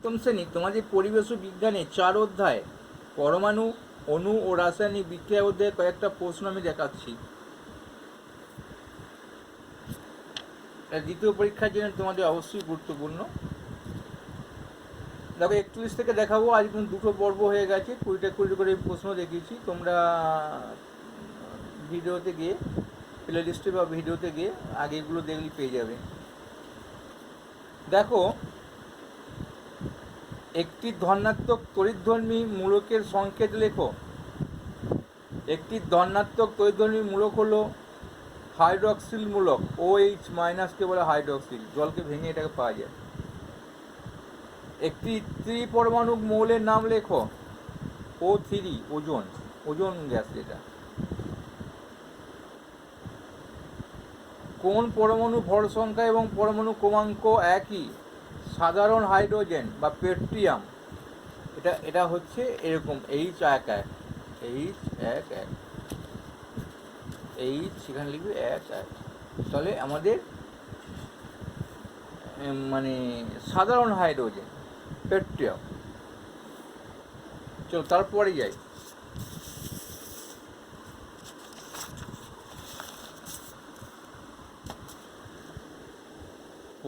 সপ্তম শ্রেণি তোমাদের পরিবেশ ও বিজ্ঞানে চার অধ্যায়, পরমাণু, অণু ও রাসায়নিক বিক্রিয়া অধ্যায়ে কয়েকটা প্রশ্ন আমি দেখাচ্ছি। দ্বিতীয় পরীক্ষার জন্য তোমাদের অবশ্যই গুরুত্বপূর্ণ। দেখো, একচল্লিশ থেকে দেখাবো, আজ কিন্তু দুটো পর্ব হয়ে গেছে, কুড়িটা কুড়ি করে প্রশ্ন দেখিয়েছি। তোমরা, ভিডিওতে গিয়ে প্লে লিস্টে বা ভিডিওতে গিয়ে আগেগুলো দেখলে পেয়ে যাবে। দেখো একটি ধনাত্মক তরিধর্মী মূলকের সংকেত লেখো। একটি ধনাত্মক তরিধর্মী মূলক হলো হাইড্রক্সিল মূলক ও এইচ মাইনাসকে বলে হাইড্রক্সিল, জলকে ভেঙে এটাকে পাওয়া যায়। একটি ত্রিপরমাণু মৌলের নাম লেখো ও থ্রি ওজন ওজন গ্যাস যেটা। কোন পরমাণু ভর সংখ্যা এবং পরমাণু ক্রমাঙ্ক একই? সাধারণ হাইড্রোজেন বা পেট্রিয়াম, এটা এটা হচ্ছে এরকম এইচ এক এক এইচ এক এক। এইচ সেখানে লিখবে এক এক। তাহলে আমাদের মানে সাধারণ হাইড্রোজেন, পেট্রিয়াম। চলো, তারপরে যাই।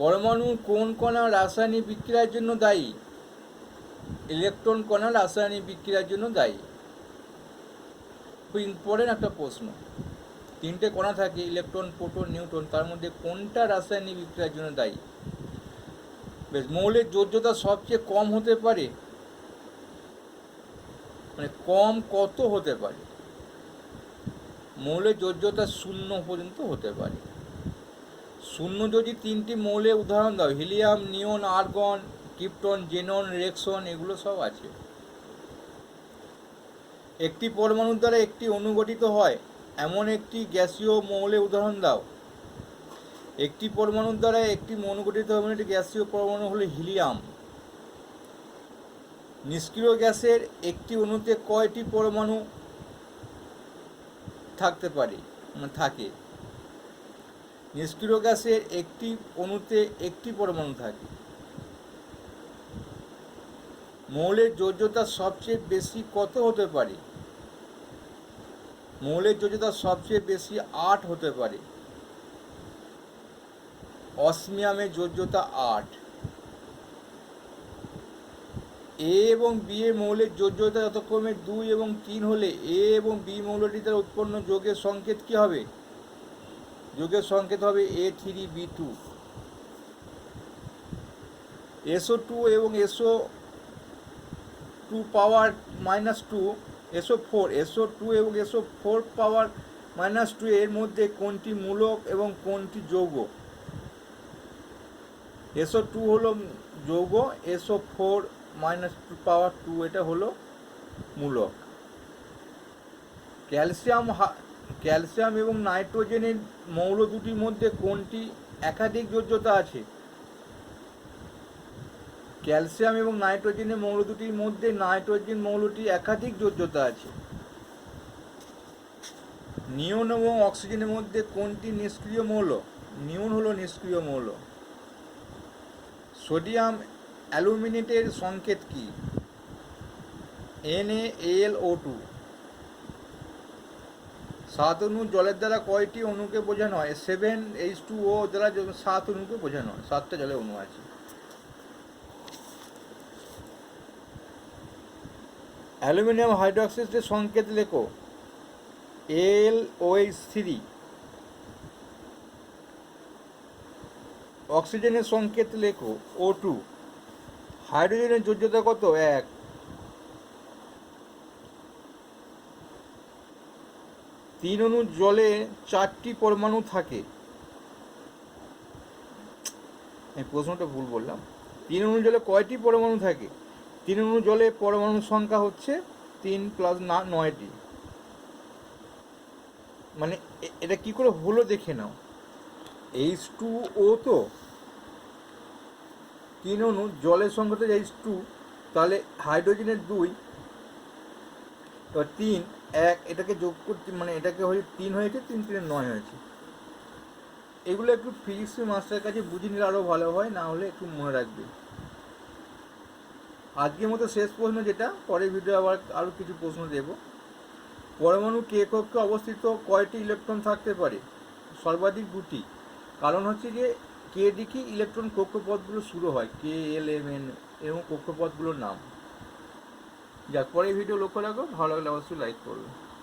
পরমাণু কোন কণা রাসায়নিক বিক্রিয়ার জন্য দায়ী? ইলেকট্রন কণা রাসায়নিক বিক্রিয়ার জন্য দায়ী। খুব ইম্পর্টেন্ট একটা প্রশ্ন। তিনটে কণা থাকে, ইলেকট্রন, প্রোটন, নিউট্রন, তার মধ্যে কোনটা রাসায়নিক বিক্রিয়ার জন্য দায়ী? বেশ, মৌলের যোজ্যতা সবচেয়ে কম হতে পারে। মানে কম কত হতে পারে? মৌলের যোজ্যতা শূন্য পর্যন্ত হতে পারে। শূন্য যদি তিনটি মৌলের উদাহরণ দাও, helium neon argon krypton xenon, রেক্সন, এগুলো সব আছে। একটি পরমাণুর দ্বারা একটি অনুগঠিত হয়, এমন একটি গ্যাসীয় মৌলের উদাহরণ দাও। একটি পরমাণুর দ্বারা একটি অনুগঠিত এমন একটি গ্যাসীয় পরমাণু হলো হিলিয়াম। নিষ্ক্রিয় গ্যাসের একটি অণুতে কয়টি পরমাণু থাকতে পারে মানে থাকে? নিষ্ক্রিয় গ্যাসের একটি অণুতে একটি পরমাণু থাকে। মৌলের যোজ্যতা সবচেয়ে বেশি কত হতে পারে? মৌলের যোজ্যতা সবচেয়ে বেশি আট হতে পারে। অসমিয়ামের যোজ্যতা আট। এ এবং বি এ মৌলের যোজ্যতা যথাক্রমে দুই এবং তিন হলে এ এবং বি মৌলটি তার উৎপন্ন যোগের সংকেত কি হবে? যোগের সংকেত হবে A three B two S O two এবং S O two power minus two S O four S O two এবং S O four power minus two এর মধ্যে কোনটি মূলক এবং কোনটি যৌগ? এসও টু হলো যৌগ, S O four minus two power two এটা হলো মূলক। ক্যালসিয়াম ক্যালসিয়াম এবং নাইট্রোজেনের মৌল দুটির মধ্যে কোনটি একাধিক যোজ্যতা আছে? ক্যালসিয়াম এবং নাইট্রোজেনের মৌল দুটির মধ্যে নাইট্রোজেন মৌলটি একাধিক যোজ্যতা আছে। নিয়ন এবং অক্সিজেনের মধ্যে কোনটি নিষ্ক্রিয় মৌল? নিয়ন হলো নিষ্ক্রিয় মৌল। সোডিয়াম অ্যালুমিনেটের সংকেত কি? N A L O two সাত অণু জলের দ্বারা কয়টি অণুকে বোঝানো হয়? সেভেন এইচ টু ও দ্বারা সাত অণুকে বোঝানো হয়। সাতটা জলের অণু আছে। অ্যালুমিনিয়াম হাইড্রোক্সাইডের সংকেত লেখো। L O H three. অক্সিজেনের সংকেত লেখো। ও টু হাইড্রোজেনের যোজ্যতা কত? এক। তিন অণু জলে চারটি পরমাণু থাকে। এই প্রশ্নটা ভুল বললাম। তিন অণু জলে কয়টি পরমাণু থাকে? তিন অণু জলে পরমাণুর সংখ্যা হচ্ছে তিন প্লাস না, নয়টি। মানে এটা কি করে হলো দেখে নাও। এইচ টু ও তো তিন অণু জলের সংখ্যা তো এইচ টু তাহলে হাইড্রোজেনের দুই তিন এক, এটাকে যোগ করতে মানে এটাকে হয়ে তিন হয়েছে, তিন তিনে নয় হয়েছে। এগুলো একটু ফিজিক্স মাস্টারের কাছে বুঝে নিলে আরও ভালো হয়, না হলে একটু মনে রাখবে। আজকের মতো শেষ প্রশ্ন যেটা পরে ভিডিও আবার আরও কিছু প্রশ্ন দেব। পরমাণু কে কক্ষে অবস্থিত, কয়টি ইলেকট্রন থাকতে পারে? সর্বাধিক দুটি। কারণ হচ্ছে যে, কে দিকে ইলেকট্রন কক্ষপথগুলো শুরু হয়, কে এল এম এন এবং কক্ষপথগুলোর নাম। যাক পরে ভিডিও লক্ষ্য রাখো ভালো লাগলে অবশ্যই লাইক করবে।